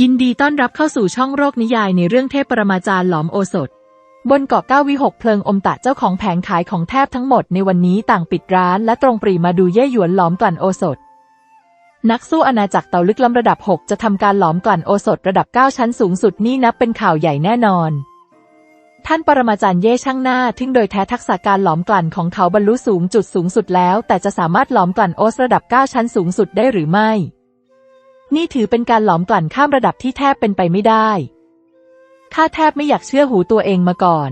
ยินดีต้อนรับเข้าสู่ช่องโรคนิยายในเรื่องเทพปรมาจารย์หลอมโอสถ บนเกาะเก้าวิหกเพลิงอมตะเจ้าของแผงขายของแทบทั้งหมดในวันนี้ต่างปิดร้านและตรงปรีมาดูเย่หยวนหลอมกลั่นโอสถ นักสู้อาณาจักรเตาลึกลำระดับ 6 จะทำการหลอมกลั่นโอสถระดับ 9 ชั้นสูงสุดนี่นับเป็นข่าวใหญ่แน่นอน ท่านปรมาจารย์เย่ช่างหน้าทึ่งโดยแท้ทักษะการหลอมกลั่นของเขาบรรลุสูงจุดสูงสุดแล้ว แต่จะสามารถหลอมกลั่นโอสระดับ 9 ชั้นสูงสุดได้หรือไม่ นี่ถือเป็นการหลอมกลั่นข้ามระดับที่แทบเป็นไปไม่ได้ ข้าแทบไม่อยากเชื่อหูตัวเองมาก่อน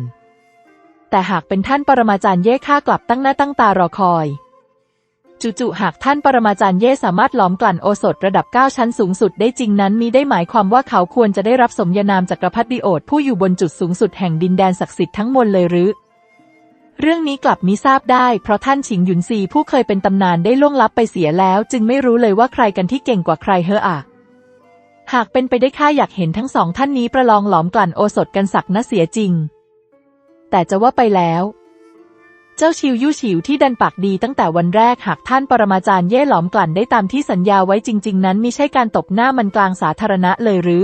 แต่หากเป็นท่านปรมาจารย์เย่ข้ากลับตั้งหน้าตั้งตารอคอย จู่ๆหากท่านปรมาจารย์เย่สามารถหลอมกลั่นโอสถระดับ 9 ชั้นสูงสุดได้จริงนั้นมีได้หมายความว่าเขาควรจะได้รับสมญานามจักรพรรดิโอษผู้อยู่บนจุดสูงสุดแห่งดินแดนศักดิ์สิทธิ์ทั้งมวลเลยหรือ เรื่องนี้กลับมิทราบได้เพราะท่านฉิงหยุนซีผู้เคยเป็นตำนานได้ล่วงลับไปเสียแล้ว จึงไม่รู้เลยว่าใครกันที่เก่งกว่าใครเฮออะหากเป็นไปได้ข้าอยากเห็นทั้งสองท่านนี้ประลองหลอมกลั่นโอสถกันสักนะเสียจริง แต่จะว่าไปแล้ว เจ้าชิวยู่ฉิวที่ดันปากดีตั้งแต่วันแรกหากท่านปรมาจารย์เย่หลอมกลั่นได้ตามที่สัญญาไว้จริง ๆ นั้นมิใช่การตบหน้ามันกลางสาธารณะเลยหรือ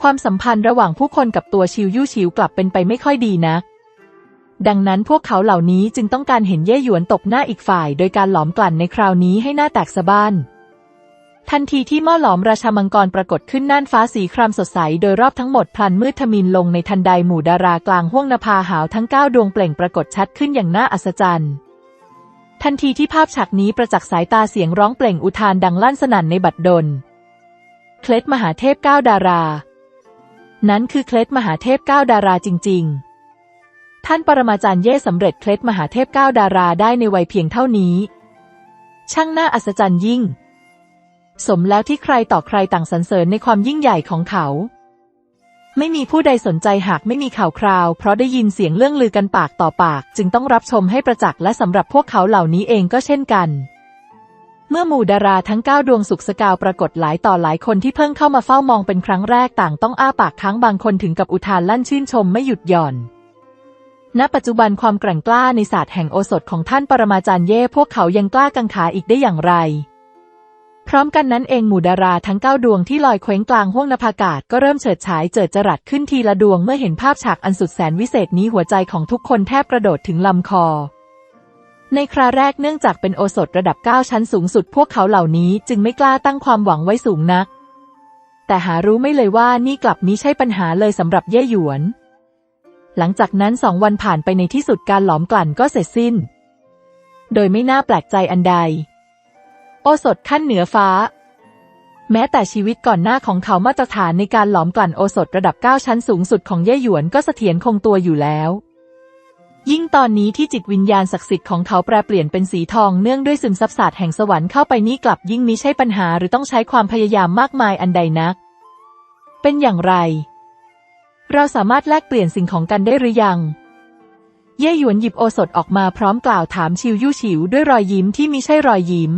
ความสัมพันธ์ระหว่างผู้คนกับตัวชิวยู่ฉิวกลับเป็นไปไม่ค่อยดีนะ ดังนั้นพวกเขาเหล่านี้จึงต้องการเห็นเย่หยวนตบหน้าอีกฝ่าย โดยการหลอมกลั่นในคราวนี้ให้หน้าแตกสะบ้านทันทีที่หม้อหลอมราชามังกรปรากฏขึ้นน่านฟ้าสีครามสดใส โดยรอบทั้งหมดพลันมืดทมินลงในทันใดหมู่ดารากลางห้วงนภาหาวทั้งเก้าดวงเปล่งปรากฏชัดขึ้นอย่างน่าอัศจรรย์ ทันทีที่ภาพฉากนี้ประจักษ์สายตาเสียงร้องเปล่งอุทานดังลั่นสนั่นในบัดดล เคล็ดมหาเทพเก้าดารา นั้นคือเคล็ดมหาเทพเก้าดาราจริง ๆ ท่านปรมาจารย์เย่สำเร็จเคล็ดมหาเทพเก้าดาราได้ในวัยเพียงเท่านี้ ช่างน่าอัศจรรย์ยิ่ง สมแล้วที่ใครต่อใครต่างสรรเสริญในความยิ่งใหญ่ของเขา ไม่มีผู้ใดสนใจหากไม่มีข่าวคราว เพราะได้ยินเสียงเรื่องลือกันปากต่อปาก จึงต้องรับชมให้ประจักษ์และสำหรับพวกเขาเหล่านี้เองก็เช่นกันเมื่อหมู่ดาราทั้งเก้าดวงสุกสกาวปรากฏหลายต่อหลายคนที่เพิ่งเข้ามาเฝ้ามองเป็นครั้งแรกต่างต้องอ้าปากค้างบางคนถึงกับอุทานลั่นชื่นชมไม่หยุดหย่อน ณปัจจุบันความแกร่งกล้าในศาสตร์แห่งโอสถของท่านปรมาจารย์เย่พวกเขายังกล้ากังขาอีกได้อย่างไร พร้อมกันนั้นเองหมู่ดาราทั้งเก้าดวงที่ลอยเคว้งกลางห้วงนภากาศก็เริ่มเฉิดฉายเจิดจรัสขึ้นทีละดวงเมื่อเห็นภาพฉากอันสุดแสนวิเศษนี้หัวใจของทุกคนแทบกระโดดถึงลำคอ ในคราแรกเนื่องจากเป็นโอสถระดับ 9 ชั้นสูงสุด พวกเขาเหล่านี้จึงไม่กล้าตั้งความหวังไว้สูงนัก แต่หารู้ไม่เลยว่านี่กลับมิใช่ปัญหาเลยสำหรับเย่หยวน หลังจากนั้นสองวันผ่านไปในที่สุดการหลอมกลั่นก็เสร็จสิ้น โดยไม่น่าแปลกใจอันใด โอสถขั้นเหนือฟ้า แม้แต่ชีวิตก่อนหน้าของเขามาตรฐานในการหลอมกลั่นโอสถระดับ 9 ชั้นสูงสุดของเย่หยวนก็เสถียรคงตัวอยู่แล้ว ยิ่งตอนนี้ที่จิตวิญญาณศักดิ์สิทธิ์ของเขาแปรเปลี่ยนเป็นสีทองเนื่องด้วยซึมซับศาสตร์แห่งสวรรค์เข้าไปนี่กลับยิ่งมิใช่ปัญหาหรือต้องใช้ความพยายามมากมายอันใดนัก เป็นอย่างไร เราสามารถแลกเปลี่ยนสิ่งของกันได้หรือยัง เย่หยวนหยิบโอสถออกมาพร้อมกล่าวถามชิวยู่ฉิวด้วยรอยยิ้มที่มิใช่รอยยิ้ม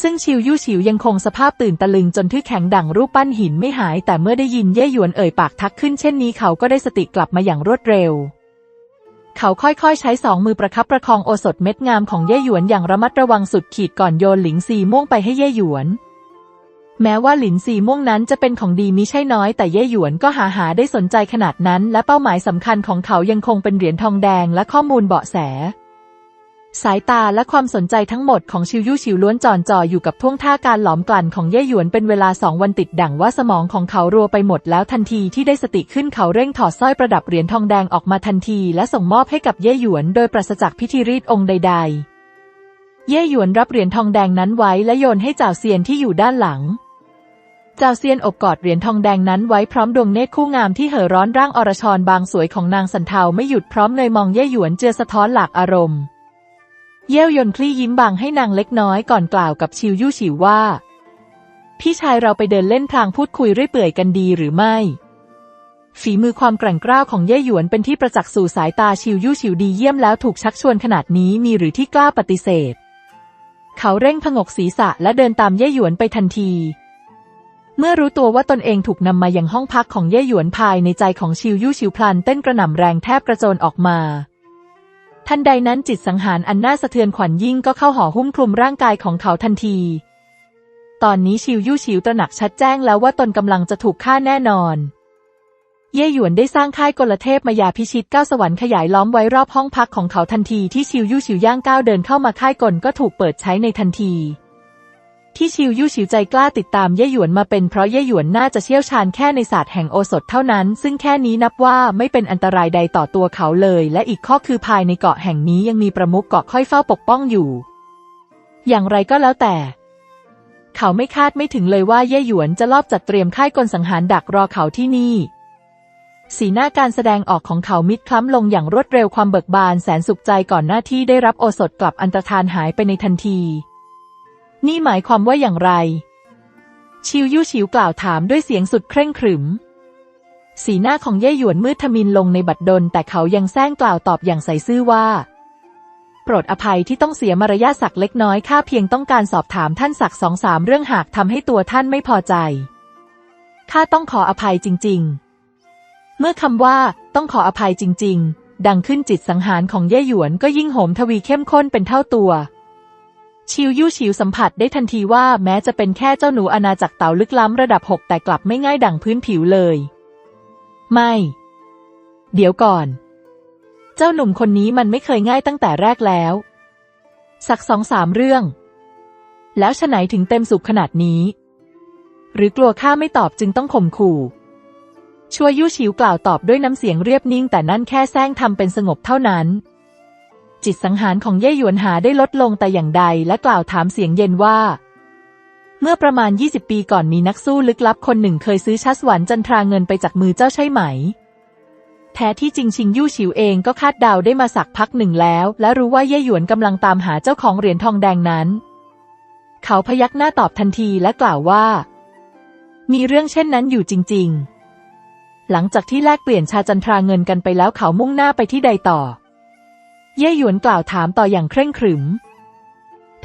ซึ่งชิวยู่ฉิวยังคงสภาพตื่นตะลึงจนทื่อแข็งดั่งรูปปั้นหินไม่หาย แต่เมื่อได้ยินเย่หยวนเอ่ยปากทักขึ้นเช่นนี้เขาก็ได้สติกลับมาอย่างรวดเร็ว เขาค่อยๆ ใช้สองมือประคับประคองโอสถเม็ดงามของเย่หยวนอย่างระมัดระวังสุดขีดก่อนโยนหลิงซีม่วงไปให้เย่หยวน แม้ว่าหลินซีม่วงนั้นจะเป็นของดีมิใช่น้อยแต่เย่หยวนก็หาหาได้สนใจขนาดนั้น และเป้าหมายสำคัญของเขายังคงเป็นเหรียญทองแดงและข้อมูลเบาะแส สายตาและความสนใจทั้งหมดของชิวยู่ชิวล้วนจอนจ่ออยู่กับท่วงท่าการหลอมกลั่นของเย่หยวนเป็นเวลาสองวันติดดั่งว่าสมองของเขารัวไปหมดแล้วทันทีที่ได้สติขึ้นเขาเร่งถอดสร้อยประดับเหรียญทองแดงออกมาทันที และส่งมอบให้กับเย่หยวนโดยปราศจากพิธีรีดองค์ใด ๆ เย่หยวนรับเหรียญทองแดงนั้นไว้และโยนให้จ่าวเซียนที่อยู่ด้านหลัง เจ้าเซียนอบกอดเหรียญทองแดงนั้นไว้พร้อมดวงเนตรคู่งามที่เห่อร้อนร่างอรชรบางสวยของนางสันเทาไม่หยุดพร้อมเลยมองเย่หยวนเจือสะท้อนหลากอารมณ์ เย่วยนคลี่ยิ้มบางให้นางเล็กน้อยก่อนกล่าวกับชิวยู่ฉิวว่า พี่ชายเราไปเดินเล่นพลางพูดคุยเรื่อยเปื่อยกันดีหรือไม่ ฝีมือความแกร่งกร้าวของเย่หยวนเป็นที่ประจักษ์สู่สายตาชิวยู่ฉิวดีเยี่ยมแล้วถูกชักชวนขนาดนี้มีหรือที่กล้าปฏิเสธ เขาเร่งผงกศีรษะและเดินตามเย่หยวนไปทันที เมื่อรู้ตัวว่าตนเองถูกนำมายังห้องพักของเย่หยวนภายในใจของชิวยู่ฉิวพลันเต้นกระหน่ำแรงแทบกระโจนออกมา ทันใดนั้นจิตสังหารอันน่าสะเทือนขวัญยิ่งก็เข้าห่อหุ้มคลุมร่างกายของเขาทันที ตอนนี้ชิวยู่ชิวตระหนักชัดแจ้งแล้วว่าตนกำลังจะถูกฆ่าแน่นอน เย่หยวนได้สร้างค่ายกลเทพมายาพิชิตเก้าสวรรค์ขยายล้อมไว้รอบห้องพักของเขาทันทีที่ชิวยู่ชิวย่างก้าวเดินเข้ามาค่ายกลก็ถูกเปิดใช้ในทันที ที่ชิวยู่ชิวใจกล้าติดตามเย่หยวนมาเป็นเพราะเย่หยวนน่าจะเชี่ยวชาญแค่ในศาสตร์แห่งโอสถเท่านั้น ซึ่งแค่นี้นับว่าไม่เป็นอันตรายใดต่อตัวเขาเลย และอีกข้อคือภายในเกาะแห่งนี้ยังมีประมุขเกาะค่อยเฝ้าปกป้องอยู่ อย่างไรก็แล้วแต่ เขาไม่คาดไม่ถึงเลยว่าเย่หยวนจะลอบจัดเตรียมค่ายกลสังหารดักรอเขาที่นี่สีหน้าการแสดงออกของเขามิดคล้ำลงอย่างรวดเร็วความเบิกบานแสนสุขใจก่อนหน้าที่ได้รับโอสถกลับอันตรธานหายไปในทันที นี่หมายความว่าอย่างไร ชิวยู่ชิวกล่าวถามด้วยเสียงสุดเคร่งขรึม สีหน้าของเย่หยวนมืดทมินลงในบัดดล แต่เขายังแซงกล่าวตอบอย่างใส่ซื่อว่า โปรดอภัยที่ต้องเสียมารยาทสักเล็กน้อยข้าเพียงต้องการสอบถามท่านสักสองสามเรื่องหากทำให้ตัวท่านไม่พอใจข้าต้องขออภัยจริง ๆ เมื่อคำว่า ต้องขออภัยจริง ๆ ดังขึ้นจิตสังหารของเย่หยวนก็ยิ่งโหมทวีเข้มข้นเป็นเท่าตัว ชิวยู่ชิวสัมผัสได้ทันทีว่าแม้จะเป็นแค่เจ้าหนูอาณาจักรเต่าลึกล้ำระดับหกแต่กลับไม่ง่ายดังพื้นผิวเลย ไม่ เดี๋ยวก่อน เจ้าหนุ่มคนนี้มันไม่เคยง่ายตั้งแต่แรกแล้ว สักสองสามเรื่อง แล้วฉะไหนถึงเต็มสุขขนาดนี้ หรือกลัวข้าไม่ตอบจึงต้องข่มขู่ชัวยู่ชิวกล่าวตอบด้วยน้ำเสียงเรียบนิ่งแต่นั่นแค่แซงทำเป็นสงบเท่านั้น จิตสังหารของเย่หยวนหาได้ลดลงแต่อย่างใดและกล่าวถามเสียงเย็นว่า เมื่อประมาณ 20 ปีก่อนมีนักสู้ลึกลับคนหนึ่งเคยซื้อชัสวรรค์จันทราเงินไปจากมือเจ้าใช่ไหม แท้ที่จริงชิงยู่ฉิวเองก็คาดเดาได้มาสักพักหนึ่งแล้ว และรู้ว่าเย่หยวนกำลังตามหาเจ้าของเหรียญทองแดงนั้น เขาพยักหน้าตอบทันทีและกล่าวว่า มีเรื่องเช่นนั้นอยู่จริง ๆ หลังจากที่แลกเปลี่ยนชาจันทราเงินกันไปแล้วเขามุ่งหน้าไปที่ใดต่อ เย่หยวนกล่าวถามต่ออย่างเคร่งขรึม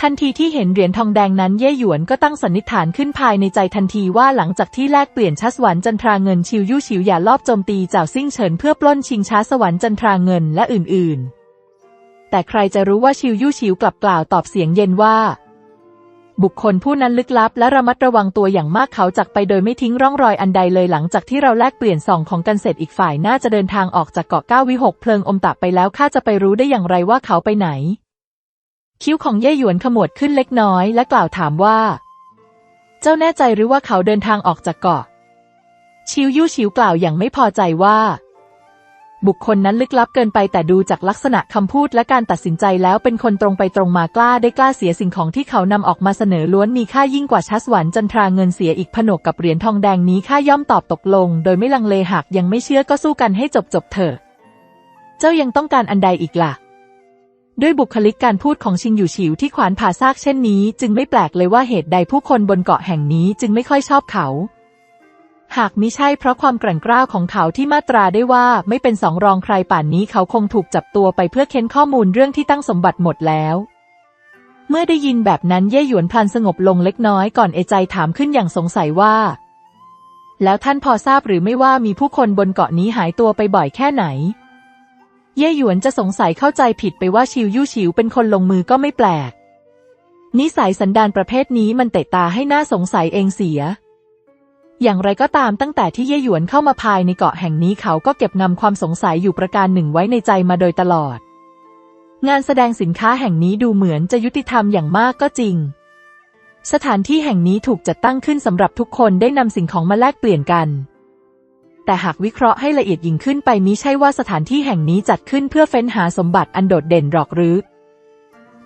ทันทีที่เห็นเหรียญทองแดงนั้นเย่หยวนก็ตั้งสันนิษฐานขึ้นภายในใจทันทีว่าหลังจากที่แลกเปลี่ยนชัสวรรค์จันทราเงินชิวยู่ฉิวอย่าลอบโจมตีเจ้าซิ่งเฉินเพื่อปล้นชิงช้าสวรรค์จันทราเงินและอื่นๆ แต่ใครจะรู้ว่าชิวยู่ฉิวกลับกล่าวตอบเสียงเย็นว่า บุคคลผู้นั้นลึกลับและระมัดระวังตัวอย่างมากเขาจักไปโดยไม่ทิ้งร่องรอยอันใดเลยหลังจากที่เราแลกเปลี่ยนส่องของกันเสร็จอีกฝ่ายน่าจะเดินทางออกจากเกาะเก้าวิหกเพลิงอมตะไปแล้วข้าจะไปรู้ได้อย่างไรว่าเขาไปไหน คิ้วของเย่หยวนขมวดขึ้นเล็กน้อยและกล่าวถามว่า เจ้าแน่ใจหรือว่าเขาเดินทางออกจากเกาะ ชิวยู่ชิวกล่าวอย่างไม่พอใจว่า บุคคลนั้นลึกลับเกินไปแต่ดูจากลักษณะคำพูดและการตัดสินใจแล้วเป็นคนตรงไปตรงมากล้าได้กล้าเสียสิ่งของที่เขานำออกมาเสนอล้วนมีค่ายิ่งกว่าชัสวรรค์จันทราเงินเสียอีกผนวกกับเหรียญทองแดงนี้ข้าย่อมตอบตกลง โดยไม่ลังเลหากยังไม่เชื่อก็สู้กันให้จบจบเถอะ เจ้ายังต้องการอันใดอีกล่ะด้วยบุคลิกการพูดของชิงอยู่ฉิวที่ขวานผ่าซากเช่นนี้ จึงไม่แปลกเลยว่าเหตุใดผู้คนบนเกาะแห่งนี้จึงไม่ค่อยชอบเขา หากมิใช่เพราะความกลั่นกล้าวของเขาที่มาตราได้ว่าไม่เป็นสองรองใครป่านนี้เขาคงถูกจับตัวไปเพื่อเค้นข้อมูลเรื่องที่ตั้งสมบัติหมดแล้ว เมื่อได้ยินแบบนั้นเย่หยวนพลันสงบลงเล็กน้อยก่อนเอใจถามขึ้นอย่างสงสัยว่า แล้วท่านพอทราบหรือไม่ว่ามีผู้คนบนเกาะนี้หายตัวไปบ่อยแค่ไหน เย่หยวนจะสงสัยเข้าใจผิดไปว่าชิวยู่ฉิวเป็นคนลงมือก็ไม่แปลก นิสัยสันดานประเภทนี้มันเตะตาให้หน่าสงสัยเองเสีย อย่างไรก็ตามตั้งแต่ที่เย่หยวนเข้ามาภายในเกาะแห่งนี้เขาก็เก็บงำความสงสัยอยู่ประการหนึ่งไว้ในใจมาโดยตลอด งานแสดงสินค้าแห่งนี้ดูเหมือนจะยุติธรรมอย่างมากก็จริง สถานที่แห่งนี้ถูกจัดตั้งขึ้นสำหรับทุกคนได้นำสิ่งของมาแลกเปลี่ยนกัน แต่หากวิเคราะห์ให้ละเอียดยิ่งขึ้นไปมิใช่ว่าสถานที่แห่งนี้จัดขึ้นเพื่อเฟ้นหาสมบัติอันโดดเด่นหรอกหรือ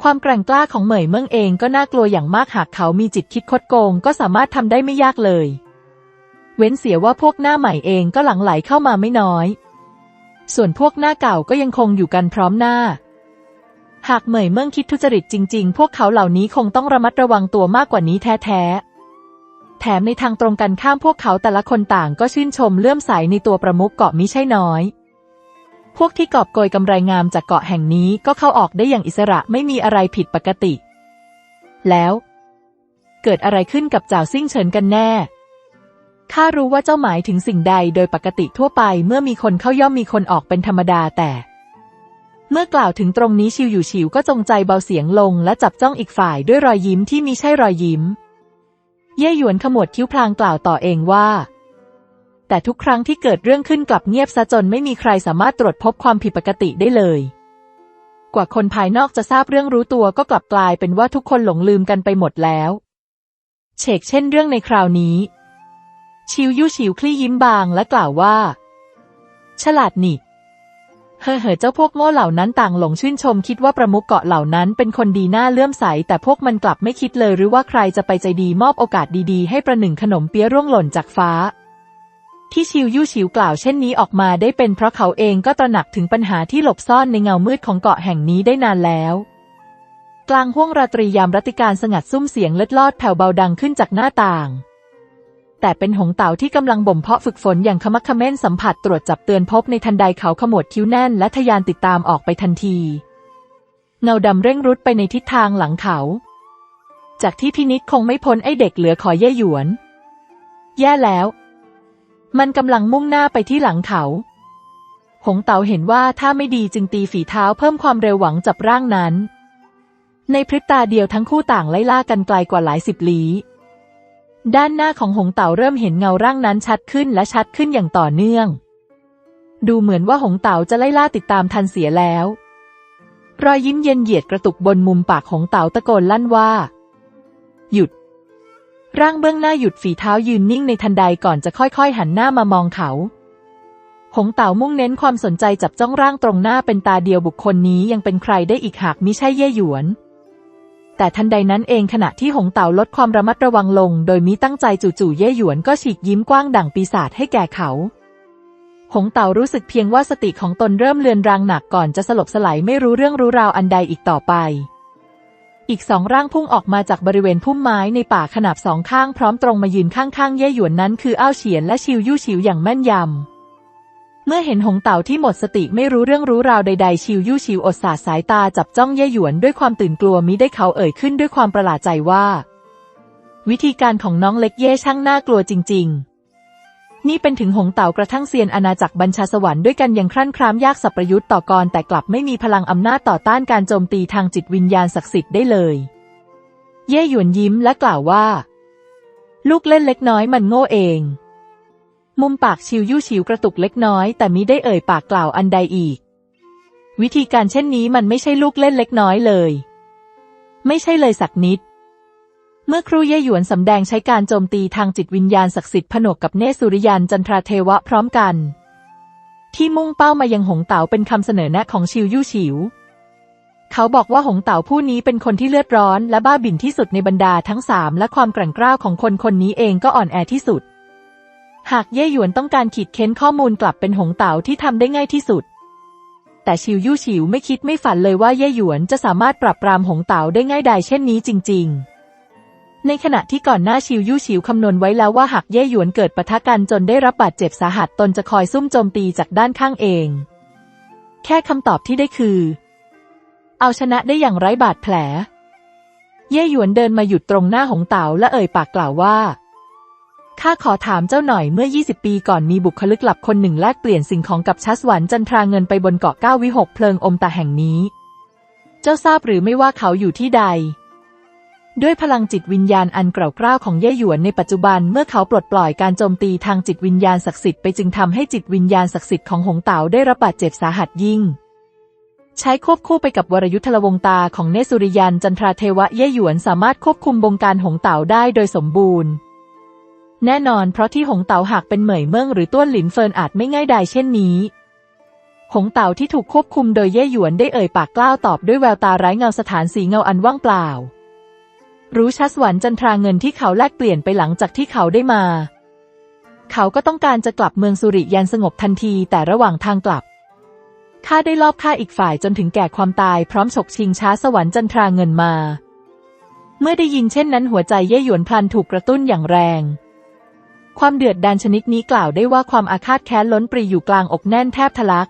ความแกร่งกล้าของเหมยเมืองเองก็น่ากลัวอย่างมากหากเขามีจิตคิดคดโกง ก็สามารถทำได้ไม่ยากเลย เว้นเสียว่าพวกหน้าใหม่เองก็หลั่งไหลเข้ามาไม่น้อย ส่วนพวกหน้าเก่าก็ยังคงอยู่กันพร้อมหน้า หากเหมยเมืองคิดทุจริตจริง ๆ พวกเขาเหล่านี้คงต้องระมัดระวังตัวมากกว่านี้แท้ๆ แถมในทางตรงกันข้ามพวกเขาแต่ละคนต่างก็ชื่นชมเลื่อมใสในตัวประมุขเกาะมิใช่น้อย พวกที่กอบโกยกำไรงามจากเกาะแห่งนี้ก็เข้าออกได้อย่างอิสระไม่มีอะไรผิดปกติ แล้ว เกิดอะไรขึ้นกับเจ้าซิ่งเฉินกันแน่ ข้ารู้ว่าเจ้าหมายถึงสิ่งใดโดยปกติทั่วไปเมื่อมีคนเข้าย่อมมีคนออกเป็นธรรมดาแต่ เมื่อกล่าวถึงตรงนี้ชิวอยู่ฉิวก็จงใจเบาเสียงลงและจับจ้องอีกฝ่ายด้วยรอยยิ้มที่มิใช่รอยยิ้ม เย่หยวนขมวดคิ้วพลางกล่าวต่อเองว่า แต่ทุกครั้งที่เกิดเรื่องขึ้นกลับเงียบซะจนไม่มีใครสามารถตรวจพบความผิดปกติได้เลย กว่าคนภายนอกจะทราบเรื่องรู้ตัวก็กลับกลายเป็นว่าทุกคนหลงลืมกันไปหมดแล้วเฉกเช่นเรื่องในคราวนี้ ชิวยู่ฉิวคลี่ยิ้มบางและกล่าวว่า ฉลาดนี่เฮ่อเฮ่อเจ้าพวกโง่เหล่านั้นต่างหลงชื่นชม คิดว่าประมุขเกาะเหล่านั้นเป็นคนดีน่าเลื่อมใส แต่พวกมันกลับไม่คิดเลยหรือว่าใครจะไปใจดีมอบโอกาสดีๆ ให้ประหนึ่งขนมเปี๊ยะร่วงหล่นจากฟ้า ที่ชิวยู่ฉิวกล่าวเช่นนี้ออกมาได้เป็นเพราะเขาเองก็ตระหนักถึงปัญหาที่หลบซ่อนในเงามืดของเกาะแห่งนี้ได้นานแล้วกลางห้วงราตรียามรัติการสงัดซุ้มเสียงเล็ดลอดแผ่วเบาดังขึ้นจากหน้าต่าง แต่เป็นหงเต่าที่กำลังบ่มเพาะฝึกฝนอย่างขมักขม้นสัมผัสตรวจจับเตือนพบในทันใดเขาขมวดคิ้วแน่นและทะยานติดตามออกไปทันที เงาดำเร่งรุดไปในทิศทางหลังเขา จากที่พินิษคงไม่พ้นไอเด็กเหลือขอเย่หยวน แย่แล้ว มันกำลังมุ่งหน้าไปที่หลังเขา หงเต่าเห็นว่าถ้าไม่ดีจึงตีฝีเท้าเพิ่มความเร็วหวังจับร่างนั้น ในพริบตาเดียวทั้งคู่ต่างไล่ล่ากันไกลกว่าหลายสิบลี้ ด้านหน้าของหงเต่าเริ่มเห็นเงาร่างนั้นชัดขึ้นและชัดขึ้นอย่างต่อเนื่อง ดูเหมือนว่าหงเต่าจะไล่ล่าติดตามทันเสียแล้ว รอยยิ้มเย็นเหยียดกระตุกบนมุมปากของเต่าตะโกนลั่นว่า หยุด ร่างเบื้องหน้าหยุดฝีเท้ายืนนิ่งในทันใดก่อนจะค่อยๆ หันหน้ามามองเขาหงเต่ามุ่งเน้นความสนใจจับจ้องร่างตรงหน้าเป็นตาเดียวบุคคลนี้ยังเป็นใครได้อีกหากมิใช่เย่หยวน แต่ทันใดนั้นเองขณะที่หงเต่าลดความระมัดระวังลง โดยมิตั้งใจจู่ๆเย่หยวนก็ฉีกยิ้มกว้างดั่งปีศาจให้แก่เขา หงเต่ารู้สึกเพียงว่าสติของตนเริ่มเลือนรางหนักก่อนจะสลบสลายไม่รู้เรื่องรู้ราวอันใดอีกต่อไป อีกสองร่างพุ่งออกมาจากบริเวณพุ่มไม้ในป่าขนาบสองข้างพร้อมตรงมายืนข้างๆเย่หยวนนั้นคืออ้าวเฉียนและชิวยู่ฉิวอย่างแม่นยำ เมื่อเห็นหงเต่าที่หมดสติไม่รู้เรื่องรู้ราวใดๆ ชิวยู่ชิวอดสาดสายตาจับจ้องเย่หยวนด้วยความตื่นกลัวมิได้เขาเอ่ยขึ้นด้วยความประหลาดใจว่า วิธีการของน้องเล็กเย่ช่างน่ากลัวจริง ๆ นี่เป็นถึงหงเต่ากระทั่งเซียนอาณาจักรบัญชาสวรรค์ด้วยกันยังครั่นครามยากสับประยุทธ์ต่อกรแต่กลับไม่มีพลังอำนาจต่อต้านการโจมตีทางจิตวิญญาณศักดิ์สิทธิ์ได้เลย เย่หยวนยิ้มและกล่าวว่า ลูกเล่นเล็กน้อยมันโง่เอง มุมปากชิวยู่ฉิวกระตุกเล็กน้อย แต่มิได้เอ่ยปากกล่าวอันใดอีก วิธีการเช่นนี้มันไม่ใช่ลูกเล่นเล็กน้อยเลย ไม่ใช่เลยสักนิด เมื่อครูเย่หยวนสำแดงใช้การโจมตีทางจิตวิญญาณศักดิ์สิทธิ์ผนวกกับเนสุริยันจันทราเทวะพร้อมกัน ที่มุ่งเป้ามายังหงเต๋าเป็นคำเสนอแนะของชิวยู่ฉิวเขาบอกว่าหงเต๋าผู้นี้เป็นคนที่เลือดร้อนและบ้าบิ่นที่สุดในบรรดาทั้งสามและความแกร่งกร้าวของคนคนนี้เองก็อ่อนแอที่สุด หากเย่หยวนต้องการขีดเค้นข้อมูลกลับเป็นหงเต๋าที่ทำได้ง่ายที่สุด แต่ชิวยู่ฉิวไม่คิดไม่ฝันเลยว่าเย่หยวนจะสามารถปรับปรามหงเต๋าได้ง่ายดายเช่นนี้จริง ๆในขณะที่ก่อนหน้าชิวยู่ฉิวคำนวณไว้แล้วว่าหากเย่หยวนเกิดปะทะกันจนได้รับบาดเจ็บสาหัสตนจะคอยซุ่มโจมตีจากด้านข้างเอง แค่คำตอบที่ได้คือ เอาชนะได้อย่างไร้บาดแผล เย่หยวนเดินมาหยุดตรงหน้าหงเต๋าและเอ่ยปากกล่าวว่า ข้าขอถามเจ้าหน่อยเมื่อ 20 ปีก่อนมีบุคลิกหลับคนหนึ่งแลกเปลี่ยนสิ่งของกับชัสวรรจันทราเงินไปบนเกาะก้าวิหกเพลิงอมตะแห่งนี้ เจ้าทราบหรือไม่ว่าเขาอยู่ที่ใด ด้วยพลังจิตวิญญาณอันเกร่ากล้าวของเย่หยวนในปัจจุบันเมื่อเขาปลดปล่อยการโจมตีทางจิตวิญญาณศักดิ์สิทธิ์ไปจึงทำให้จิตวิญญาณศักดิ์สิทธิ์ของหงเต๋าได้รับบาดเจ็บสาหัสยิ่งใช้ควบคู่ไปกับวรยุทธลวงตาของเนสุริยันจันทราเทวะเย่หยวนสามารถควบคุมบงการหงเต๋าได้โดยสมบูรณ์ แน่นอนเพราะที่หงเต๋าหากเป็นเหมยเมิ่งหรือต้วนหลินเฟินอาจไม่ง่ายดายเช่นนี้หงเต๋าที่ถูกควบคุมโดยเย่หยวนได้เอ่ยปากกล้าวตอบด้วยแววตาไร้เงาสถานสีเงาอันว่างเปล่า รู้ชัสวรรค์จันทราเงินที่เขาแลกเปลี่ยนไปหลังจากที่เขาได้มา เขาก็ต้องการจะกลับเมืองสุริยันสงบทันทีแต่ระหว่างทางกลับ ข้าได้ลอบฆ่าอีกฝ่ายจนถึงแก่ความตายพร้อมฉกชิงช้าสวรรค์จันทราเงินมา เมื่อได้ยินเช่นนั้นหัวใจเย่หยวนพลันถูกกระตุ้นอย่างแรง ความเดือดดาลชนิดนี้กล่าวได้ว่าความอาฆาตแค้นล้นปรีอยู่กลางอกแน่นแทบทะลัก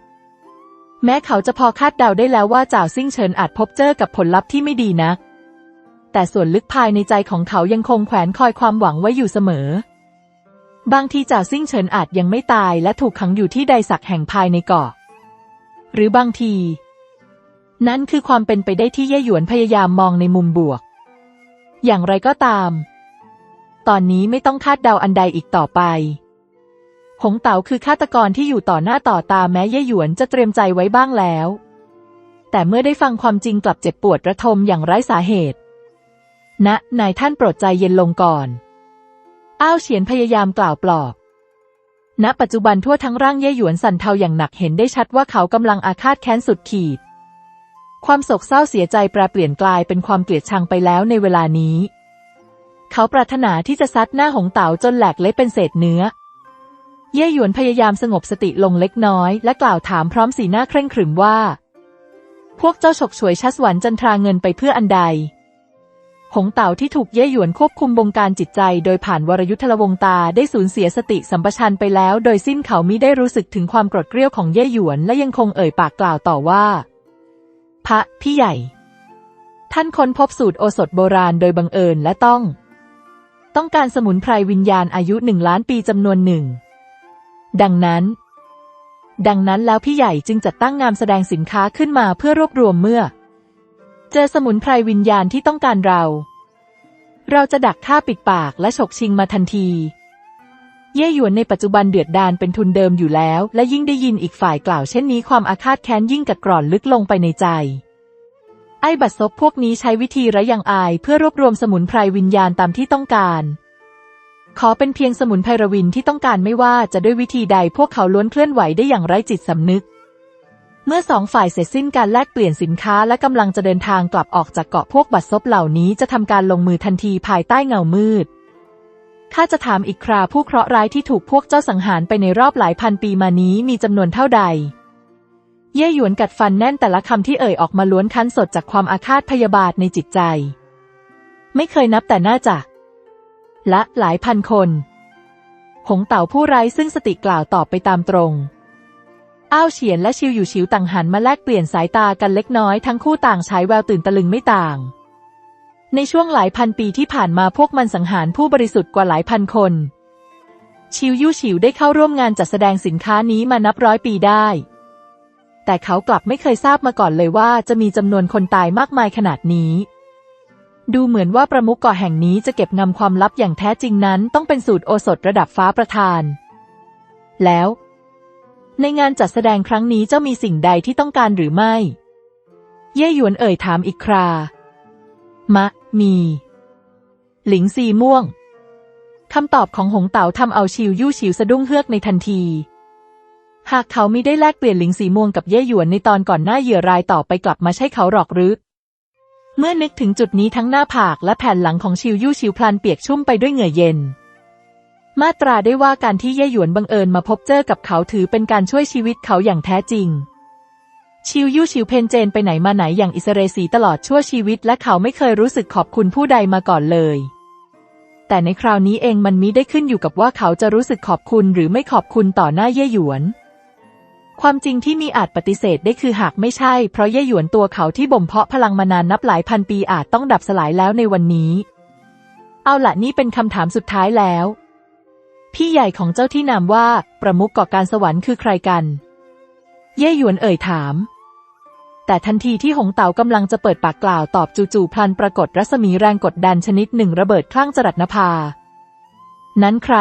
แม้เขาจะพอคาดเดาได้แล้วว่าจ่าวซิ่งเฉินอาจพบเจอกับผลลัพธ์ที่ไม่ดีนัก แต่ส่วนลึกภายในใจของเขายังคงแขวนคอยความหวังไว้อยู่เสมอ บางทีจ่าวซิ่งเฉินอาจยังไม่ตายและถูกขังอยู่ที่ใดสักแห่งภายในเกาะ หรือบางที นั่นคือความเป็นไปได้ที่เย่หยวนพยายามมองในมุมบวก อย่างไรก็ตาม ตอนนี้ไม่ต้องคาดเดาอันใดอีกต่อไป หงเต๋าคือฆาตกรที่อยู่ต่อหน้าต่อตาแม้เย่หยวนจะเตรียมใจไว้บ้างแล้ว แต่เมื่อได้ฟังความจริงกลับเจ็บปวดระทมอย่างไร้สาเหตุณนายท่านโปรดใจเย็นลงก่อน อ้าวเฉียนพยายามกล่าวปลอบ ณ ปัจจุบันทั่วทั้งร่างเย่หยวนสั่นเทาอย่างหนักเห็นได้ชัดว่าเขากำลังอาฆาตแค้นสุดขีด ความโศกเศร้าเสียใจแปรเปลี่ยนกลายเป็นความเกลียดชังไปแล้วในเวลานี้ เขาปรารถนาที่จะซัดหน้าหงเต๋าจนแหลกเละเป็นเศษเนื้อ เย่หยวนพยายามสงบสติลงเล็กน้อย และกล่าวถามพร้อมสีหน้าเคร่งขรึมว่า พวกเจ้าฉกฉวยชัสวรรค์จันทราเงินไปเพื่ออันใด หงเต่าที่ถูกเย่หยวนควบคุมบงการจิตใจ โดยผ่านวรยุทธลวงตาได้สูญเสียสติสัมปชัญญะไปแล้ว โดยสิ้นเขามิได้รู้สึกถึงความกรธเกรี้ยวของเย่หยวนและยังคงเอ่ยปากกล่าวต่อว่า พระพี่ใหญ่ท่านค้นพบสูตรโอสถโบราณโดยบังเอิญและต้อง ต้องการสมุนไพรวิญญาณอายุหนึ่งล้านปีจำนวนหนึ่ง ดังนั้น ดังนั้นแล้วพี่ใหญ่จึงจัดตั้งงานแสดงสินค้าขึ้นมาเพื่อรวบรวมเมื่อ เจอสมุนไพรวิญญาณที่ต้องการเรา เราจะดักฆ่าปิดปากและฉกชิงมาทันที เย่หยวนในปัจจุบันเดือดดานเป็นทุนเดิมอยู่แล้ว และยิ่งได้ยินอีกฝ่ายกล่าวเช่นนี้ความอาฆาตแค้นยิ่งกัดกร่อนลึกลงไปในใจ ไอ้บัดซบพวกนี้ใช้วิธีระยังอายเพื่อรวบรวมสมุนไพรวิญญาณตามที่ต้องการ ขอเป็นเพียงสมุนไพรวินที่ต้องการไม่ว่าจะด้วยวิธีใดพวกเขาล้วนเคลื่อนไหวได้อย่างไร้จิตสำนึก เมื่อสองฝ่ายเสร็จสิ้นการแลกเปลี่ยนสินค้าและกำลังจะเดินทางกลับออกจากเกาะพวกบัดซบเหล่านี้จะทำการลงมือทันทีภายใต้เงามืดข้าจะถามอีกคราผู้เคราะห์ร้ายที่ถูกพวกเจ้าสังหารไปในรอบหลายพันปีมานี้มีจำนวนเท่าใด เย่หยวนกัดฟันแน่นแต่ละคำที่เอ่ยออกมาล้วนคั้นสดจากความอาฆาตพยาบาทในจิตใจ ไม่เคยนับแต่น่าจะละหลายพันคน หงเต่าผู้ไร้ซึ่งสติกล่าวตอบไปตามตรง อ้าวเฉียนและชิวอยู่ฉิวต่างหันมาแลกเปลี่ยนสายตากันเล็กน้อยทั้งคู่ต่างใช้แววตื่นตะลึงไม่ต่าง ในช่วงหลายพันปีที่ผ่านมาพวกมันสังหารผู้บริสุทธิ์กว่าหลายพันคน ชิวยู่ฉิวได้เข้าร่วมงานจัดแสดงสินค้านี้มานับร้อยปีได้ แต่เขากลับไม่เคยทราบมาก่อนเลยว่าจะมีจำนวนคนตายมากมายขนาดนี้ ดูเหมือนว่าประมุขเกาะแห่งนี้จะเก็บงำความลับอย่างแท้จริงนั้น ต้องเป็นสูตรโอสถระดับฟ้าประธาน แล้ว ในงานจัดแสดงครั้งนี้เจ้ามีสิ่งใดที่ต้องการหรือไม่ เย่หยวนเอ่ยถามอีกครา มะ มี หลิงซีม่วงคำตอบของหงเต๋าทำเอาชิวยู่ฉิวสะดุ้งเฮือกในทันที หากเขามิได้แลกเปลี่ยนหลิงสีม่วงกับเย่หยวนในตอนก่อนหน้าเหยื่อรายต่อไปกลับมาใช่เขาหรอกหรือ เมื่อนึกถึงจุดนี้ทั้งหน้าผากและแผ่นหลังของชิวยู่ชิวพลันเปียกชุ่มไปด้วยเหงื่อเย็น มาตราได้ว่าการที่เย่หยวนบังเอิญมาพบเจอกับเขาถือเป็นการช่วยชีวิตเขาอย่างแท้จริง ชิวยู่ชิวเพนเจนไปไหนมาไหนอย่างอิสเรสีตลอดชั่วชีวิต และเขาไม่เคยรู้สึกขอบคุณผู้ใดมาก่อนเลยแต่ในคราวนี้เองมันมิได้ขึ้นอยู่กับว่าเขาจะรู้สึกขอบคุณหรือไม่ขอบคุณต่อหน้าเย่หยวน ความจริงที่มีอาจปฏิเสธได้คือหากไม่ใช่ เพราะเย่หยวนตัวเขาที่บ่มเพาะพลังมานานนับหลายพันปีอาจต้องดับสลายแล้วในวันนี้ เอาละนี่เป็นคำถามสุดท้ายแล้ว พี่ใหญ่ของเจ้าที่นามว่า ประมุขก่อการสวรรค์คือใครกัน เย่หยวนเอ่ยถาม แต่ทันทีที่หงเต๋ากำลังจะเปิดปากกล่าวตอบจู่ๆพลันปรากฏรัศมีแรงกดดันชนิดหนึ่งระเบิดคลั่งจรัสนภา นั้นใคร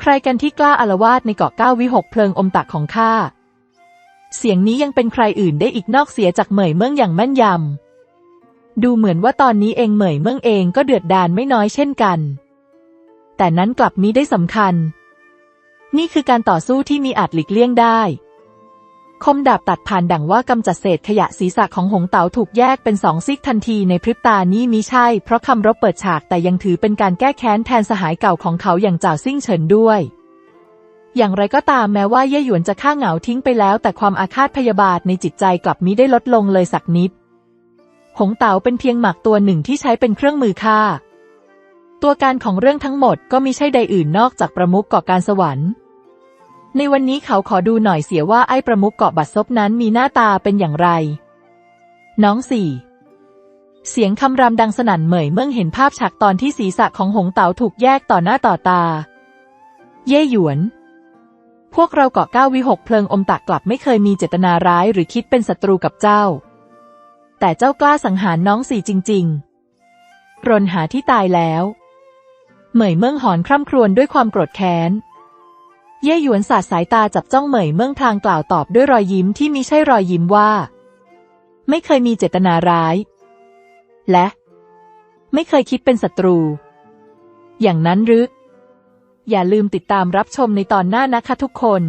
ใครกันที่กล้าอารวาสในเกาะก้าวิหกเพลิงอมตักของข้า เสียงนี้ยังเป็นใครอื่นได้อีกนอกเสียจากเหมยเมืองอย่างแม่นยำ ดูเหมือนว่าตอนนี้เองเหมยเมืองเองก็เดือดดานไม่น้อยเช่นกัน แต่นั้นกลับมิได้สำคัญ นี่คือการต่อสู้ที่มีอาจหลีกเลี่ยงได้ คมดาบตัดผ่านดังว่ากำจัดเศษขยะศีรษะของหงเต๋าถูกแยกเป็นสองซีกทันทีในพริบตานี้มิใช่ เพราะคำรบเปิดฉากแต่ยังถือเป็นการแก้แค้นแทนสหายเก่าของเขาอย่างจ่าซิ่งเฉินด้วย อย่างไรก็ตามแม้ว่าเย่หยวนจะฆ่าเหงาทิ้งไปแล้ว แต่ความอาฆาตพยาบาทในจิตใจกลับมิได้ลดลงเลยสักนิด หงเต๋าเป็นเพียงหมากตัวหนึ่งที่ใช้เป็นเครื่องมือฆ่า ตัวการของเรื่องทั้งหมดก็มิใช่ใดอื่นนอกจากประมุขก่อการสวรรค์ ในวันนี้เขาขอดูหน่อยเสียว่าไอ้ประมุขเกาะบัดซบนั้นมีหน้าตาเป็นอย่างไร น้องสี่ เสียงคำรามดังสนั่นเหมยเมื่อเห็นภาพฉากตอนที่ศีรษะของหงเต๋าถูกแยกต่อหน้าต่อตา เย่หยวน พวกเราเกาะก้าวิหกเพลิงอมตะกลับไม่เคยมีเจตนาร้ายหรือคิดเป็นศัตรูกับเจ้า แต่เจ้ากล้าสังหารน้องสี่จริง ๆ รนหาที่ตายแล้ว เหมยเมิ่งหอนคร่ำครวญด้วยความโกรธแค้น เย่หยวนสาดสายตาจับจ้องเหมยเมืองพลางกล่าวตอบด้วยรอยยิ้มที่มิใช่รอยยิ้มว่า ไม่เคยมีเจตนาร้าย และ ไม่เคยคิดเป็นศัตรู อย่างนั้นหรือ อย่าลืมติดตามรับชมในตอนหน้านะคะทุกคน